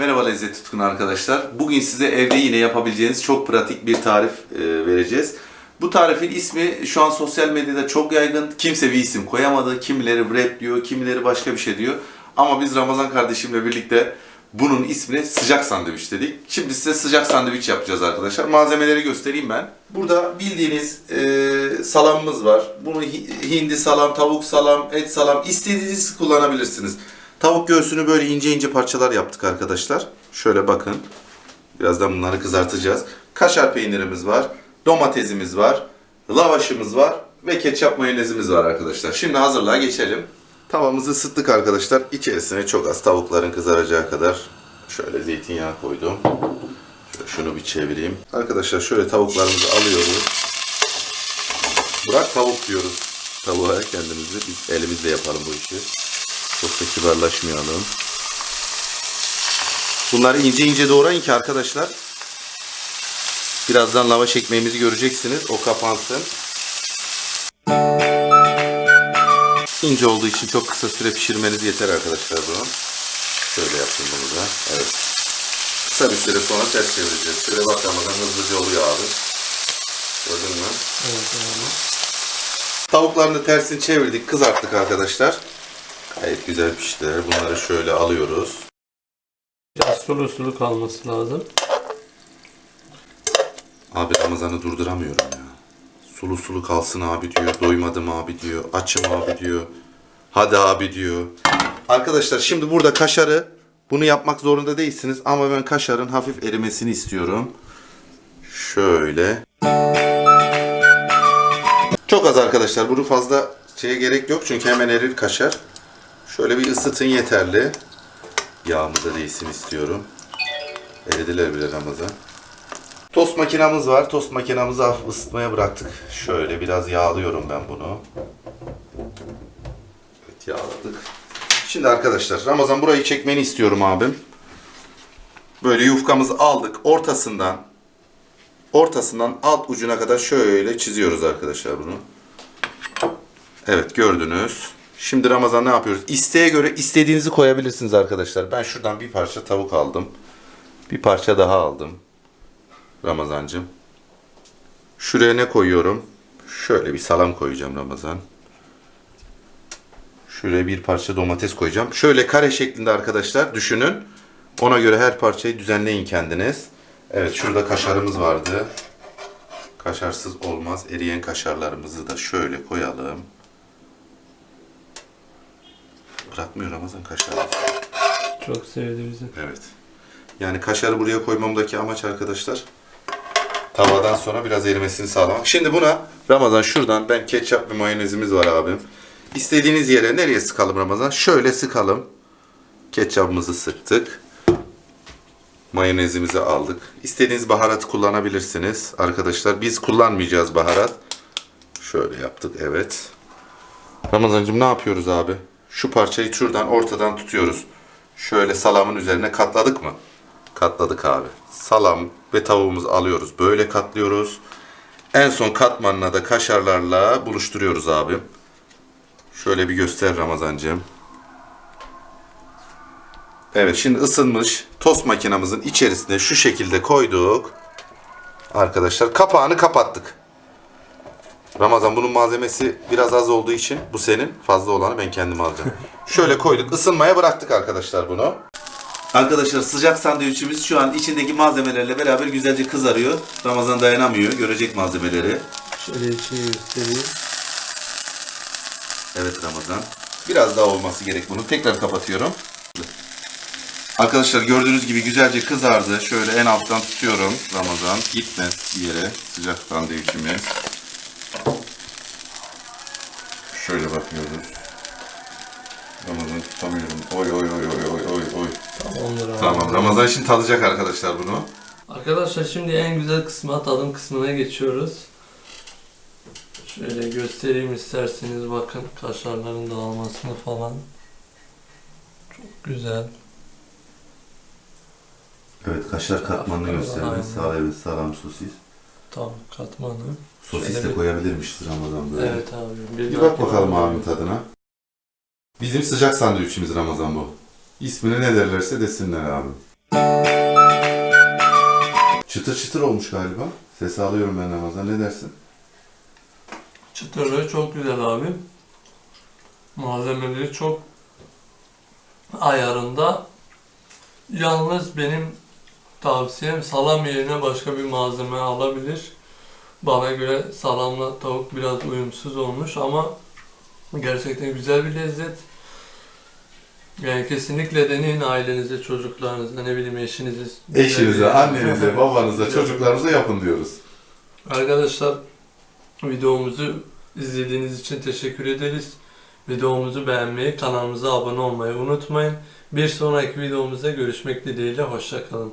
Merhaba lezzet tutkunu arkadaşlar. Bugün size evde yine yapabileceğiniz çok pratik bir tarif e, vereceğiz. Bu tarifin ismi şu an sosyal medyada çok yaygın. Kimse bir isim koyamadı. Kimileri wrap diyor, kimileri başka bir şey diyor. Ama biz Ramazan kardeşimle birlikte bunun ismini sıcak sandviç dedik. Şimdi size sıcak sandviç yapacağız arkadaşlar. Malzemeleri göstereyim ben. Burada bildiğiniz e, salamımız var. Bunu hi- hindi salam, tavuk salam, et salam istediğiniz kullanabilirsiniz. Tavuk göğsünü böyle ince ince parçalar yaptık arkadaşlar. Şöyle bakın. Birazdan bunları kızartacağız. Kaşar peynirimiz var. Domatesimiz var. Lavaşımız var. Ve ketçap mayonezimiz var arkadaşlar. Şimdi hazırlığa geçelim. Tavamızı ısıttık arkadaşlar. İçerisine çok az tavukların kızaracağı kadar şöyle zeytinyağı koydum. Şöyle şunu bir çevireyim. Arkadaşlar şöyle tavuklarımızı alıyoruz. Bırak tavuk diyoruz. Tavuğa kendimizi biz elimizle yapalım bu işi. Çok da kibarlaşmayalım. Bunları ince ince doğrayın ki arkadaşlar. Birazdan lavaş ekmeğimizi göreceksiniz. O kapansın. İnce olduğu için çok kısa süre pişirmeniz yeter arkadaşlar bunu. Şöyle yaptım bunu da. Evet. Kısa bir süre sonra ters çevireceğiz. Şöyle bak Ramazan hızlıca oluyor abi. Gördün mü? Evet abi. Tavuklarını tersini çevirdik, kızarttık arkadaşlar. Gayet güzel piştiler. Bunları şöyle alıyoruz. Biraz sulu sulu kalması lazım. Abi Ramazan'ı durduramıyorum ya. Sulu sulu kalsın abi diyor. Doymadım abi diyor. Açım abi diyor. Hadi abi diyor. Arkadaşlar şimdi burada kaşarı bunu yapmak zorunda değilsiniz ama ben kaşarın hafif erimesini istiyorum. Şöyle. Çok az arkadaşlar. Bunu fazla şeye gerek yok çünkü hemen erir kaşar. Şöyle bir ısıtın yeterli. Yağımıza değsin istiyorum. Eridiler bile Ramazan. Tost makinamız var. Tost makinamızı hafif ısıtmaya bıraktık. Şöyle biraz yağlıyorum ben bunu. Evet yağladık. Şimdi arkadaşlar Ramazan burayı çekmeni istiyorum abim. Böyle yufkamızı aldık. Ortasından ortasından alt ucuna kadar şöyle çiziyoruz arkadaşlar bunu. Evet gördünüz. Şimdi Ramazan ne yapıyoruz? İsteğe göre istediğinizi koyabilirsiniz arkadaşlar. Ben şuradan bir parça tavuk aldım. Bir parça daha aldım. Ramazancım. Şuraya ne koyuyorum? Şöyle bir salam koyacağım Ramazan. Şuraya bir parça domates koyacağım. Şöyle kare şeklinde arkadaşlar düşünün. Ona göre her parçayı düzenleyin kendiniz. Evet şurada kaşarımız vardı. Kaşarsız olmaz. Eriyen kaşarlarımızı da şöyle koyalım. Bırakmıyor Ramazan kaşarı. Çok sevdi bizi. Evet. Yani kaşarı buraya koymamdaki amaç arkadaşlar tavadan sonra biraz erimesini sağlamak. Şimdi buna Ramazan şuradan ben ketçap ve mayonezimiz var abim. İstediğiniz yere nereye sıkalım Ramazan? Şöyle sıkalım. Ketçapımızı sıktık. Mayonezimizi aldık. İstediğiniz baharatı kullanabilirsiniz arkadaşlar. Biz kullanmayacağız baharat. Şöyle yaptık evet. Ramazancığım ne yapıyoruz abi? Şu parçayı şuradan ortadan tutuyoruz. Şöyle salamın üzerine katladık mı? Katladık abi. Salam ve tavuğumuzu alıyoruz. Böyle katlıyoruz. En son katmanına da kaşarlarla buluşturuyoruz abi. Şöyle bir göster Ramazancığım. Evet şimdi ısınmış tost makinamızın içerisine şu şekilde koyduk. Arkadaşlar kapağını kapattık. Ramazan bunun malzemesi biraz az olduğu için bu senin. Fazla olanı ben kendim alacağım. Şöyle koyduk. ısınmaya bıraktık arkadaşlar bunu. Arkadaşlar sıcak sandviçimiz şu an içindeki malzemelerle beraber güzelce kızarıyor. Ramazan dayanamıyor. Görecek malzemeleri. Şöyle içini göstereyim. Evet Ramazan. Biraz daha olması gerek bunun. Tekrar kapatıyorum. Arkadaşlar gördüğünüz gibi güzelce kızardı. Şöyle en alttan tutuyorum Ramazan. Gitmez bir yere sıcak sandviçimiz. Şöyle bakıyoruz. Ramazan tutamıyorum. Oy oy oy oy oy oy oy. Tamamdır abi. Tamam Ramazan şimdi tadacak arkadaşlar bunu. Arkadaşlar şimdi en güzel kısmına tadım kısmına geçiyoruz. Şöyle göstereyim isterseniz bakın kaşarların dağılmasını falan. Çok güzel. Evet kaşar katmanını Aynen. gösterdi. Sağ evet salam sosis. Tam katmanı. Sosis Şöyle de bir- koyabilirmişiz Ramazan böyle. Evet abi. Bir bak bakalım bölümde- abim tadına. Bizim sıcak sandviçimiz Ramazan bu. İsmini ne derlerse desinler abi. Çıtır çıtır olmuş galiba. Ses alıyorum ben Ramazan. Ne dersin? Çıtırlığı çok güzel abi. Malzemeleri çok ayarında. Yalnız benim tavsiyem salam yerine başka bir malzeme alabilir. Bana göre salamla tavuk biraz uyumsuz olmuş ama gerçekten güzel bir lezzet. Yani kesinlikle deneyin ailenize, çocuklarınıza, ne bileyim eşinize. Eşinize, annenize, babanıza, çocuklarınıza yapın diyoruz. Arkadaşlar videomuzu izlediğiniz için teşekkür ederiz. Videomuzu beğenmeyi, kanalımıza abone olmayı unutmayın. Bir sonraki videomuzda görüşmek dileğiyle. Hoşçakalın.